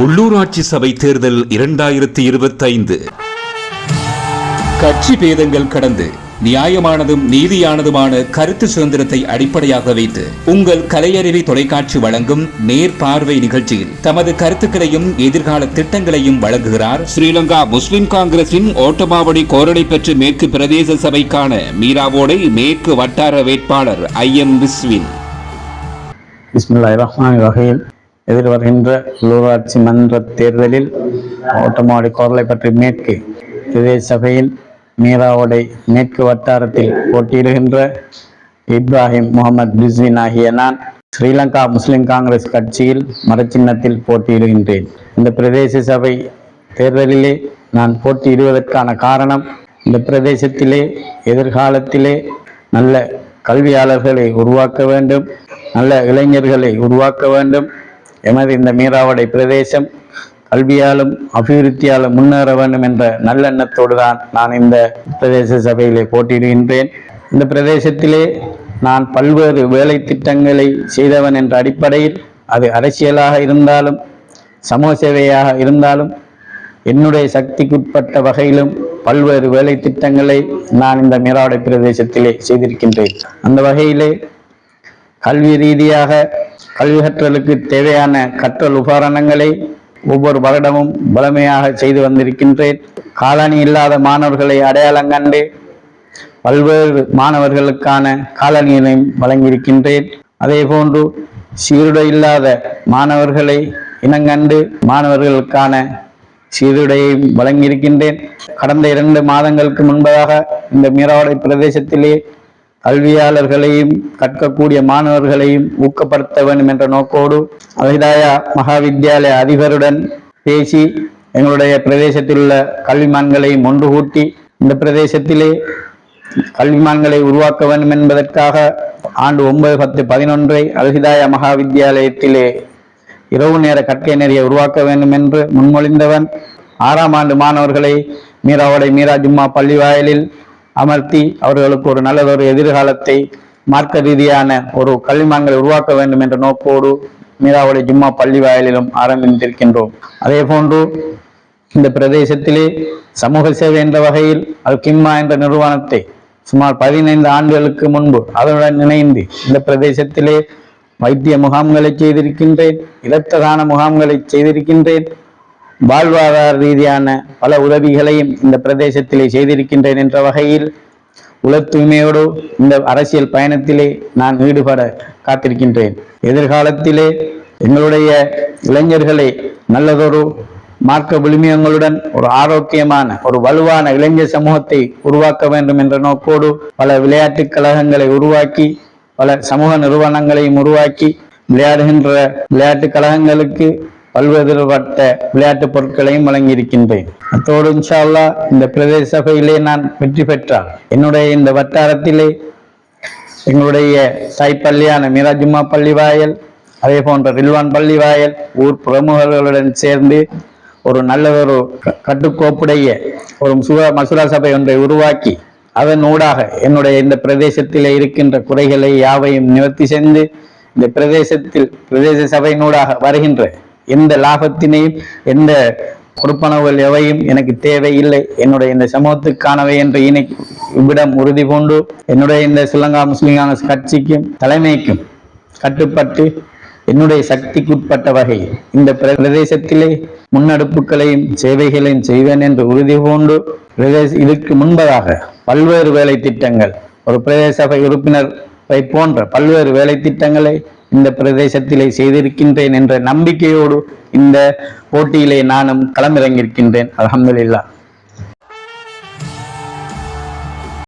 உள்ளூராட்சி சபை தேர்தல் இரண்டாயிரத்தி இருபத்தைந்து. கட்சி பேதங்கள் கடந்து நியாயமானதும் நீதியானதுமான கருத்து சுதந்திரத்தை அடிப்படையாக வைத்து உங்கள் கலையறிவை தொலைக்காட்சி வழங்கும் நேர் பார்வை நிகழ்ச்சியில் தமது கருத்துக்களையும் எதிர்கால திட்டங்களையும் வழங்குகிறார் ஸ்ரீலங்கா முஸ்லிம் காங்கிரசின் ஓட்டமாவடி கோரடை பெற்று மேற்கு பிரதேச சபைக்கான மீராவோடை மேற்கு வட்டார வேட்பாளர் ஐ எம் விஸ்வின். ரஹ்மான் எதிர்வருகின்ற உள்ளூராட்சி மன்ற தேர்தலில் ஓட்டமாடி கோரலை பற்றி மேற்கு பிரதேச சபையில் மீராவோடை மேற்கு வட்டாரத்தில் போட்டியிடுகின்ற இப்ராஹிம் முகமது பிஸ்வின் ஆகிய நான் ஸ்ரீலங்கா முஸ்லிம் காங்கிரஸ் கட்சியில் மரச்சின்னத்தில் போட்டியிடுகின்றேன். இந்த பிரதேச சபை தேர்தலிலே நான் போட்டியிடுவதற்கான காரணம் இந்த பிரதேசத்திலே எதிர்காலத்திலே நல்ல கல்வியாளர்களை உருவாக்க வேண்டும் நல்ல இளைஞர்களை உருவாக்க வேண்டும். எமது இந்த மீராவடை பிரதேசம் கல்வியாலும் அபிவிருத்தியாலும் முன்னேற வேண்டும் என்ற நல்லெண்ணத்தோடு தான் நான் இந்த பிரதேச சபையிலே போட்டியிடுகின்றேன். இந்த பிரதேசத்திலே நான் பல்வேறு வேலை திட்டங்களை செய்தவன் என்ற அடிப்படையில் அது அரசியலாக இருந்தாலும் சமூக சேவையாக இருந்தாலும் என்னுடைய சக்திக்குட்பட்ட வகையிலும் பல்வேறு வேலை திட்டங்களை நான் இந்த மீராவடை பிரதேசத்திலே செய்திருக்கின்றேன். அந்த வகையிலே கல்வி ரீதியாக கல்வி கற்றலுக்கு தேவையான கற்றல் உபகரணங்களை ஒவ்வொரு வருடமும் வளமையாக செய்து வந்திருக்கின்றேன். காலணி இல்லாத மாணவர்களை அடையாளம் கண்டு பல்வேறு மாணவர்களுக்கான காலணியினை வழங்கியிருக்கின்றேன். அதே போன்று சீருடை இல்லாத மாணவர்களை இனங்கண்டு மாணவர்களுக்கான சீருடையை வழங்கியிருக்கின்றேன். கடந்த இரண்டு மாதங்களுக்கு முன்பதாக இந்த மீராவடை பிரதேசத்திலே கல்வியாளர்களையும் கற்கக்கூடிய மாணவர்களையும் ஊக்கப்படுத்த வேண்டும் என்ற நோக்கோடு அவிதாயா மகாவித்யாலய அதிபருடன் பேசி எங்களுடைய பிரதேசத்தில் உள்ள கல்விமான்களையும் ஒன்று கூட்டி இந்த பிரதேசத்திலே கல்விமான்களை உருவாக்க வேண்டும் என்பதற்காக ஆண்டு ஒன்பது பத்து பதினொன்றை அல்ஹிதாயா மகாவித்யாலயத்திலே இரவு நேர கற்கை நெறியை உருவாக்க வேண்டும் என்று முன்மொழிந்தவன். ஆறாம் ஆண்டு மாணவர்களை மீராவடை மீரா ஜும்மா பள்ளி வாயிலில் அமர்த்தி அவர்களுக்கு ஒரு நல்லதொரு எதிர்காலத்தை மார்க்க ரீதியான ஒரு கல்விமான்களை உருவாக்க வேண்டும் என்ற நோக்கோடு மீராவளி ஜும்மா பள்ளி வாயிலும் ஆரம்பித்திருக்கின்றோம். அதே போன்று இந்த பிரதேசத்திலே சமூக சேவை என்ற வகையில் அல் கிம்மா என்ற நிறுவனத்தை சுமார் பதினைந்து ஆண்டுகளுக்கு முன்பு அதனுடன் இணைந்து இந்த பிரதேசத்திலே வைத்திய முகாம்களை செய்திருக்கின்றேன் இரத்ததான முகாம்களை செய்திருக்கின்றேன் வாழ்வாதார ரீதியான பல உதவிகளையும் இந்த பிரதேசத்திலே செய்திருக்கின்றேன் என்ற வகையில் உல தூய்மையோடு இந்த அரசியல் பயணத்திலே நான் ஈடுபட காத்திருக்கின்றேன். எதிர்காலத்திலே எங்களுடைய இளைஞர்களை நல்லதொரு மார்க்க விழுமியங்களுடன் ஒரு ஆரோக்கியமான ஒரு வலுவான இளைஞர் சமூகத்தை உருவாக்க வேண்டும் என்ற நோக்கோடு பல விளையாட்டுக் கழகங்களை உருவாக்கி பல சமூக நிறுவனங்களையும் உருவாக்கி விளையாடுகின்ற விளையாட்டுக் கழகங்களுக்கு பல்வேறுபட்ட விளையாட்டுப் பொருட்களையும் வழங்கியிருக்கின்றேன். அத்தோடு இன்ஷா அல்லாஹ் இந்த பிரதேச சபையிலே நான் வெற்றி பெற்றால். என்னுடைய இந்த வட்டாரத்திலே எங்களுடைய தாய்ப்பள்ளியான மிராஜும்மா பள்ளி வாயல் அதே போன்ற ரில்வான் பள்ளி வாயல் ஊர் பிரமுகர்களுடன் சேர்ந்து ஒரு நல்ல க- கட்டுக்கோப்புடைய ஒரு சுக மசூரா சபை ஒன்றை உருவாக்கி அதன் ஊடாக என்னுடைய இந்த பிரதேசத்திலே இருக்கின்ற குறைகளை யாவையும் நிவர்த்தி செய்து இந்த பிரதேசத்தில் பிரதேச சபையினூடாக வருகின்ற எந்த லாபத்தினையும் எந்த கொடுப்பனவுகள் எவையும் எனக்கு தேவையில்லை. என்னுடைய இந்த சமூகத்துக்கானவை என்று இணை இவ்விடம் உறுதி பூண்டு என்னுடைய இந்த ஸ்ரீலங்கா முஸ்லிம் காங்கிரஸ் கட்சிக்கும் தலைமைக்கும் கட்டுப்பட்டு என்னுடைய சக்திக்குட்பட்ட வகையில் இந்த பிர- பிரதேசத்திலே முன்னெடுப்புகளையும் சேவைகளையும் செய்வேன் என்று உறுதி பூண்டு பிரதேச இதற்கு முன்பதாக பல்வேறு வேலை திட்டங்கள் ஒரு பிரதேச சபை உறுப்பினர் போன்ற பல்வேறு வேலை திட்டங்களை இந்த பிரதேசத்திலே செய்திருக்கின்றேன் என்ற நம்பிக்கையோடு இந்த போட்டியிலே நானும் களமிறங்கியிருக்கின்றேன். அலமதுல்லா